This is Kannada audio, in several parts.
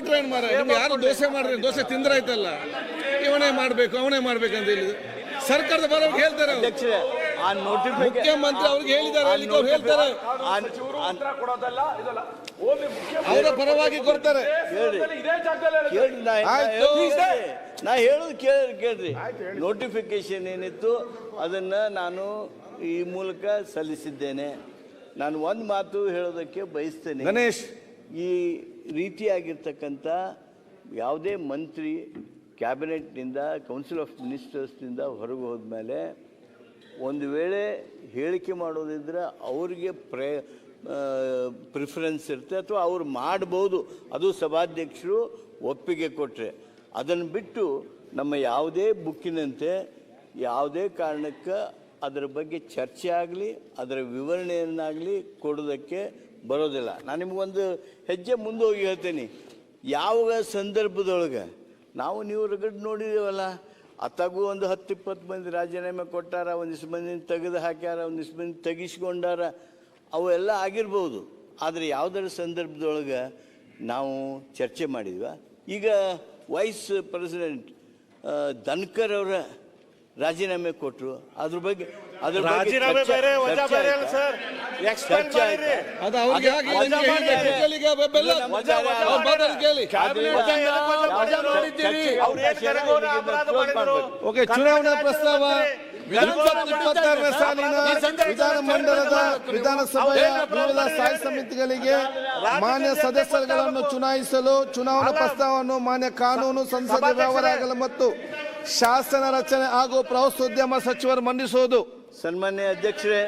ಕೊಟ್ರೆ ಏನು ಮಾರ ನಿಮ್ಗೆ ಯಾರು ದೋಸೆ ಮಾಡ್ರಿ? ದೋಸೆ ತಿಂದ್ರಾಯ್ತಲ್ಲ? ಇವನೇ ಮಾಡ್ಬೇಕು ಅವನೇ ಮಾಡ್ಬೇಕಂತ ಹೇಳಿ ಸರ್ಕಾರದ ಬರೋರ್ಗೆ ಹೇಳ್ತಾರೆ. ಆ ನೋಟಿಫಿಕೇಶನ್ ಮುಖ್ಯಮಂತ್ರಿ ಅವ್ರಿಗೆ ಹೇಳಿದ್ದಾರೆ ಅಲ್ಲಿ ಅವ್ರು ಹೇಳ್ತಾರೆ. ಕೊಡೋದಲ್ಲ ಇದಲ್ಲ. ಓನ್ಲಿ ಮುಖ್ಯ ಅವರ ಪರವಾಗಿ ಕೊಡ್ತಾರೆ. ನಾ ಹೇಳೋದು ಕೇಳಿ ಕೇಳ್ರಿ. ನೋಟಿಫಿಕೇಶನ್ ಏನಿತ್ತು ಅದನ್ನ ನಾನು ಈ ಮೂಲಕ ಸಲ್ಲಿಸಿದ್ದೇನೆ. ನಾನು ಒಂದು ಮಾತು ಹೇಳೋದಕ್ಕೆ ಬಯಸ್ತೇನೆ. ಗಣೇಶ್ ಈ ರೀತಿಯಾಗಿರ್ತಕ್ಕಂಥ ಯಾವುದೇ ಮಂತ್ರಿ ಕ್ಯಾಬಿನೆಟ್ನಿಂದ ಕೌನ್ಸಿಲ್ ಆಫ್ ಮಿನಿಸ್ಟರ್ಸ್ನಿಂದ ಹೊರಗೆ ಹೋದ್ಮೇಲೆ ಒಂದು ವೇಳೆ ಹೇಳಿಕೆ ಮಾಡೋದಿದ್ರೆ ಅವರಿಗೆ ಪ್ರೇ ಪ್ರಿಫರೆನ್ಸ್ ಇರುತ್ತೆ ಅಥವಾ ಅವ್ರು ಮಾಡ್ಬೋದು. ಅದು ಸಭಾಧ್ಯಕ್ಷರು ಒಪ್ಪಿಗೆ ಕೊಟ್ಟರೆ ಅದನ್ನು ಬಿಟ್ಟು ನಮ್ಮ ಯಾವುದೇ ಬುಕ್ಕಿನಂತೆ ಯಾವುದೇ ಕಾರಣಕ್ಕೆ ಅದರ ಬಗ್ಗೆ ಚರ್ಚೆ ಆಗಲಿ, ಅದರ ವಿವರಣೆಯನ್ನಾಗಲಿ ಕೊಡೋದಕ್ಕೆ ಬರೋದಿಲ್ಲ. ನಾನು ನಿಮಗೊಂದು ಹೆಜ್ಜೆ ಮುಂದೆ ಹೋಗಿ ಹೇಳ್ತೀನಿ. ಯಾವ ಸಂದರ್ಭದೊಳಗೆ ನಾವು ನೀವು ರಗಡ್ ನೋಡಿದೇವಲ್ಲ, ಅತ್ತಾಗೂ ಒಂದು ಹತ್ತು ಇಪ್ಪತ್ತು ಮಂದಿ ರಾಜೀನಾಮೆ ಕೊಟ್ಟಾರ ಒಂದಿಷ್ಟು ಮಂದಿ ತೆಗೆದು ಹಾಕ್ಯಾರ ಒಂದಿಷ್ಟು ಮಂದಿ ತೆಗಿಸ್ಕೊಂಡಾರ, ಅವೆಲ್ಲ ಆಗಿರ್ಬೋದು. ಆದರೆ ಯಾವುದರ ಸಂದರ್ಭದೊಳಗೆ ನಾವು ಚರ್ಚೆ ಮಾಡಿದ್ವ? ಈಗ ವೈಸ್ ಪ್ರೆಸಿಡೆಂಟ್ ಧನ್ಕರ್ ಅವರ ರಾಜೀನಾಮೆ ಕೊಟ್ಟರು ಅದ್ರ ಬಗ್ಗೆ ಅದ್ರ ಬಗ್ಗೆ ರಾಜೀನಾಮೆ ಚರ್ಚೆ- ಬೇರೆ ವಜಾ ಚರ್ಚೆ ಬೇರೆ ಅಲ್ಲ ಆಯ್ತಾ? ಸರ್. ಎಕ್ಸ್ಪ್ಲೇನ್ ಚರ್ಚೆ ಮಾಡಿರಿ. ಆಯ್ತಾ? ಅದು ಅವ್ರಿಗೆ ಅದು ಹಾಗೆ ವಜಾ ನಿಮ್ಗೆ ಮಾಡಿದ್ರೆ- ಹೇಳಿದ್ರೆ ಬೆಲ್ಲ ಇದು ವಜಾ ವಜಾ ಅವ್ರು ಮಾತಾಡಿ ಕೇಳಿ. ಕ್ಯಾಬಿನೆಟ್ ವಜಾ ಎದಕ್ಕೆ ವಜಾ ಯಾವುದೇ ಮಾಡಿದ್ರು? ಚರ್ಚೆ ಅವ್ರು ಏನ್ ಕರಗೋರ ಅಪರಾಧ ಮಾಡಿದ್ರು? ಓಕೆ ಚುನಾವಣಾ ಪ್ರಸ್ತಾವ ಇಪ್ಪತ್ತಾರನೇ ಸಾಲಿನ ವಿಧಾನ ಮಂಡಲದ ವಿಧಾನಸಭೆಯ ವಿವಿಧ ಸ್ಥಾಯಿ ಸಮಿತಿಗಳಿಗೆ ಮಾನ್ಯ ಸದಸ್ಯರುಗಳನ್ನು ಚುನಾಯಿಸಲು ಚುನಾವಣಾ ಪ್ರಸ್ತಾವವನ್ನು ಮಾನ್ಯ ಕಾನೂನು ಸಂಸದೀಯ ವ್ಯವಹಾರಗಳು ಮತ್ತು ಶಾಸನ ರಚನೆ ಹಾಗೂ ಪ್ರವಾಸೋದ್ಯಮ ಸಚಿವರು ಮಂಡಿಸುವುದು. ಸನ್ಮಾನ್ಯ ಅಧ್ಯಕ್ಷರೇ,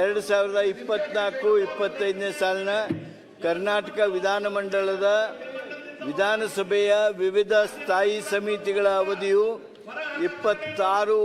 ಎರಡು ಸಾವಿರದ ಇಪ್ಪತ್ನಾಲ್ಕು ಇಪ್ಪತ್ತೈದನೇ ಸಾಲಿನ ಕರ್ನಾಟಕ ವಿಧಾನಮಂಡಲದ ವಿಧಾನಸಭೆಯ ವಿವಿಧ ಸ್ಥಾಯಿ ಸಮಿತಿಗಳ ಅವಧಿಯು ಇಪ್ಪತ್ತಾರು